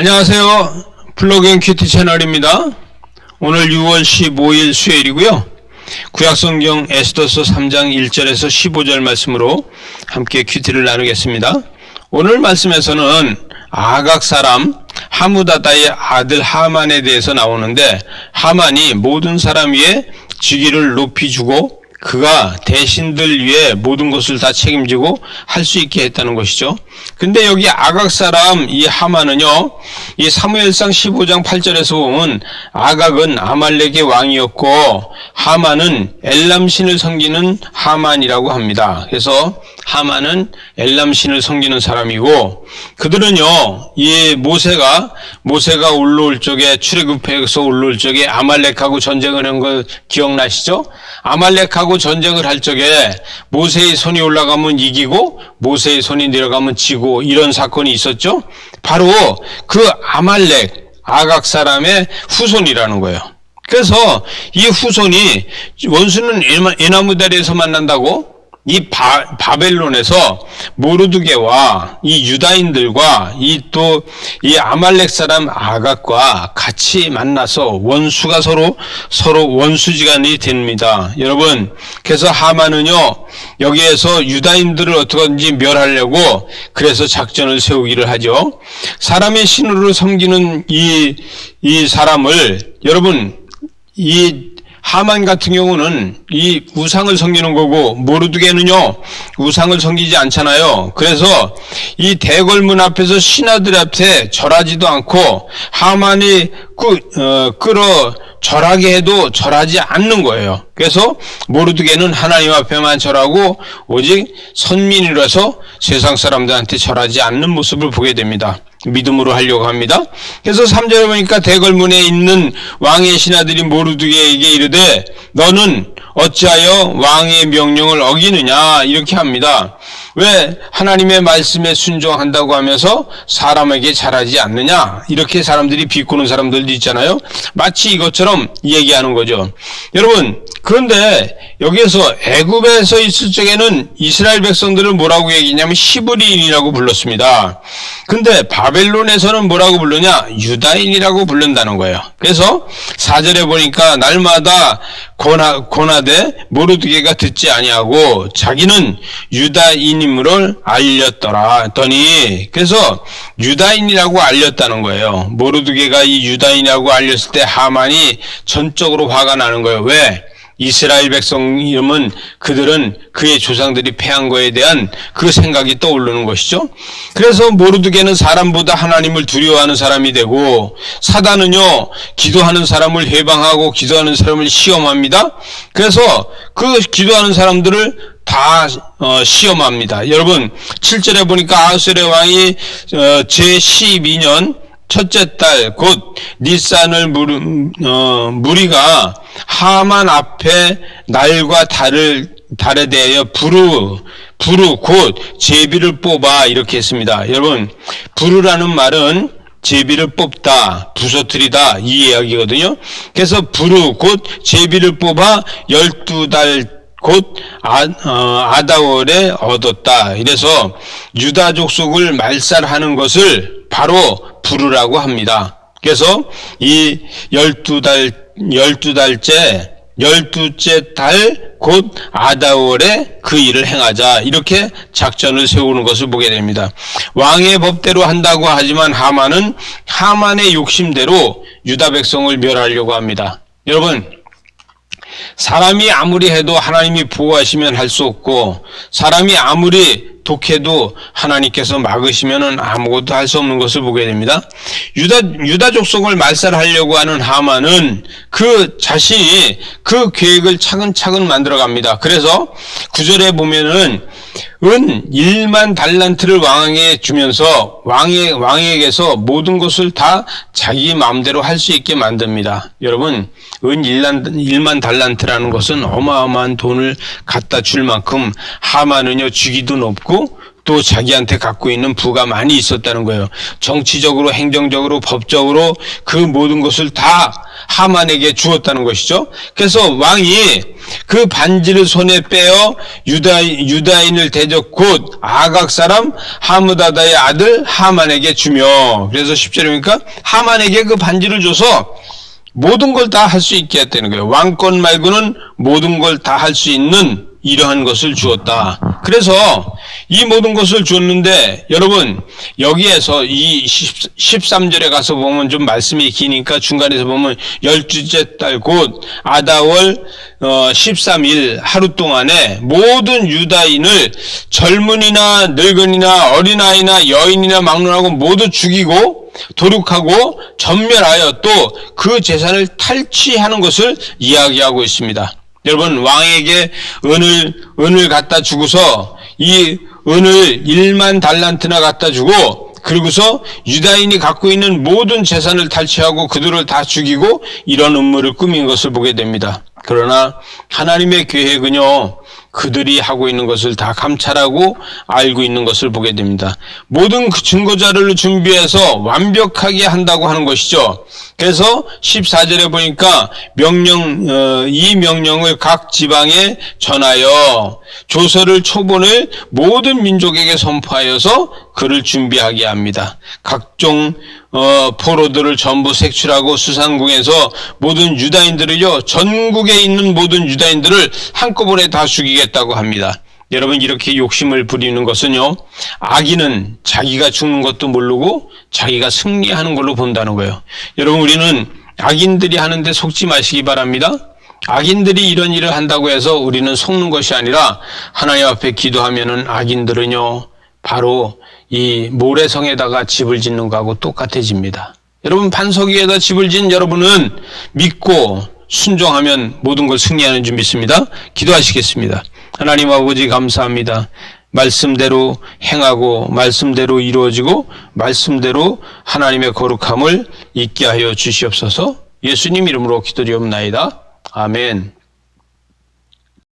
안녕하세요. 블로깅 큐티 채널입니다. 오늘 6월 15일 수요일이고요. 구약성경 에스더서 3장 1절에서 15절 말씀으로 함께 큐티를 나누겠습니다. 오늘 말씀에서는 아각 사람 하무다다의 아들 하만에 대해서 나오는데 하만이 모든 사람 위에 직위를 높이 주고 그가 대신들 위해 모든 것을 다 책임지고 할 수 있게 했다는 것이죠. 근데 여기 아각 사람 이 하만은요, 이 사무엘상 15장 8절에서 보면 아각은 아말렉의 왕이었고 하만은 엘람 신을 섬기는 하만이라고 합니다. 그래서 하만은 엘람 신을 섬기는 사람이고 그들은요, 이 모세가 모세가 올라올 적에 출애굽해서 올라올 적에 아말렉하고 전쟁을 한거 기억나시죠? 아말렉하고 전쟁을 할 적에 모세의 손이 올라가면 이기고 모세의 손이 내려가면 지고 이런 사건이 있었죠. 바로 그 아말렉 아각 사람의 후손이라는 거예요. 그래서 이 후손이 원수는 에나무다리에서 만난다고 이 바, 바벨론에서 모르드게와 이 유다인들과 이또이 아말렉 사람 아각과 같이 만나서 원수가 서로 서로 원수지간이 됩니다. 여러분, 그래서 하만은요 여기에서 유다인들을 어떻게든지 멸하려고 그래서 작전을 세우기를 하죠. 사람의 신으로 섬기는 이 이 사람을 여러분 이 하만 같은 경우는 이 우상을 섬기는 거고 모르드게는요 우상을 섬기지 않잖아요. 그래서 이 대궐문 앞에서 신하들 앞에 절하지도 않고 하만이 끄, 어, 끌어 절하게 해도 절하지 않는 거예요. 그래서 모르드게는 하나님 앞에만 절하고 오직 선민이라서 세상 사람들한테 절하지 않는 모습을 보게 됩니다. 믿음으로 하려고 합니다. 그래서 3절에 보니까 대궐문에 있는 왕의 신하들이 모르드게에게 이르되 너는 어찌하여 왕의 명령을 어기느냐 이렇게 합니다. 왜 하나님의 말씀에 순종한다고 하면서 사람에게 잘하지 않느냐 이렇게 사람들이 비꼬는 사람들도 있잖아요. 마치 이것처럼 얘기하는 거죠. 여러분 그런데 여기에서 애굽에서 있을 적에는 이스라엘 백성들을 뭐라고 얘기냐면 히브리인이라고 불렀습니다. 근데 바벨론에서는 뭐라고 부르냐? 유다인이라고 부른다는 거예요. 그래서 사절에 보니까 날마다 고나, 고나되 모르드게가 듣지 아니하고 자기는 유다인임을 알렸더라 했더니 그래서 유다인이라고 알렸다는 거예요. 모르드게가 이 유다인이라고 알렸을 때 하만이 전적으로 화가 나는 거예요. 왜? 이스라엘 백성 이름은 그들은 그의 조상들이 패한 거에 대한 그 생각이 떠오르는 것이죠. 그래서 모르드게는 사람보다 하나님을 두려워하는 사람이 되고 사단은요 기도하는 사람을 해방하고 기도하는 사람을 시험합니다. 그래서 그 기도하는 사람들을 다 어, 시험합니다. 여러분 7절에 보니까 아수르의 왕이 어, 제 12년 첫째 달곧 니산을 무리, 어, 무리가 하만 앞에 날과 달을 달에 대하여 부르 부르 곧 제비를 뽑아 이렇게 했습니다. 여러분 부르라는 말은 제비를 뽑다, 부서뜨리다 이 이야기거든요. 그래서 부르 곧 제비를 뽑아 열두 달 곧 아, 어, 아다월에 얻었다. 이래서 유다 족속을 말살하는 것을 바로 부르라고 합니다. 그래서 이 열두 달, 열두 달째, 열두째 달, 곧 아다월에 그 일을 행하자. 이렇게 작전을 세우는 것을 보게 됩니다. 왕의 법대로 한다고 하지만 하만은 하만의 욕심대로 유다 백성을 멸하려고 합니다. 여러분, 사람이 아무리 해도 하나님이 보호하시면 할 수 없고, 사람이 아무리 독해도 하나님께서 막으시면은 아무것도 할 수 없는 것을 보게 됩니다. 유다 유다 족속을 말살하려고 하는 하만은 그 자신이 그 계획을 차근차근 만들어 갑니다. 그래서 구절에 보면은 은 1만 달란트를 왕에게 주면서 왕의 왕에게서 모든 것을 다 자기 마음대로 할 수 있게 만듭니다. 여러분, 은 1만, 1만 달란트라는 것은 어마어마한 돈을 갖다 줄 만큼 하만은요 주기도 높고 또 자기한테 갖고 있는 부가 많이 있었다는 거예요. 정치적으로, 행정적으로, 법적으로 그 모든 것을 다 하만에게 주었다는 것이죠. 그래서 왕이 그 반지를 손에 빼어 유다, 유다인을 대적 곧 아각 사람 하무다다의 아들 하만에게 주며 그래서 10절이니까 하만에게 그 반지를 줘서 모든 걸 다 할 수 있게 했다는 거예요. 왕권 말고는 모든 걸 다 할 수 있는 이러한 것을 주었다. 그래서 이 모든 것을 주었는데 여러분 여기에서 이 13절에 가서 보면 좀 말씀이 기니까 중간에서 보면 열주째 달 곧 아다월 어, 13일 하루 동안에 모든 유다인을 젊은이나 늙은이나 어린아이나 여인이나 막론하고 모두 죽이고 도륙하고 전멸하여 또 그 재산을 탈취하는 것을 이야기하고 있습니다. 여러분 왕에게 은을 은을 갖다 주고서 이 은을 1만 달란트나 갖다 주고 그리고서 유다인이 갖고 있는 모든 재산을 탈취하고 그들을 다 죽이고 이런 음모를 꾸민 것을 보게 됩니다. 그러나 하나님의 계획은요, 그들이 하고 있는 것을 다 감찰하고 알고 있는 것을 보게 됩니다. 모든 그 증거 자료를 준비해서 완벽하게 한다고 하는 것이죠. 그래서 14절에 보니까 명령 어, 이 명령을 각 지방에 전하여 조서를 초본을 모든 민족에게 선포하여서 그를 준비하게 합니다. 각종 어, 포로들을 전부 색출하고 수상궁에서 모든 유다인들을요 전국에 있는 모든 유다인들을 한꺼번에 다 죽이겠다고 합니다. 여러분 이렇게 욕심을 부리는 것은요 악인은 자기가 죽는 것도 모르고 자기가 승리하는 걸로 본다는 거예요. 여러분 우리는 악인들이 하는데 속지 마시기 바랍니다. 악인들이 이런 일을 한다고 해서 우리는 속는 것이 아니라 하나님 앞에 기도하면은 악인들은요 바로 이 모래성에다가 집을 짓는 거하고 똑같아집니다. 여러분 반석 위에다 집을 짓는 여러분은 믿고 순종하면 모든 걸 승리하는 줄 믿습니다. 기도하시겠습니다. 하나님 아버지 감사합니다. 말씀대로 행하고 말씀대로 이루어지고 말씀대로 하나님의 거룩함을 잊게 하여 주시옵소서. 예수님 이름으로 기도드리옵나이다. 아멘.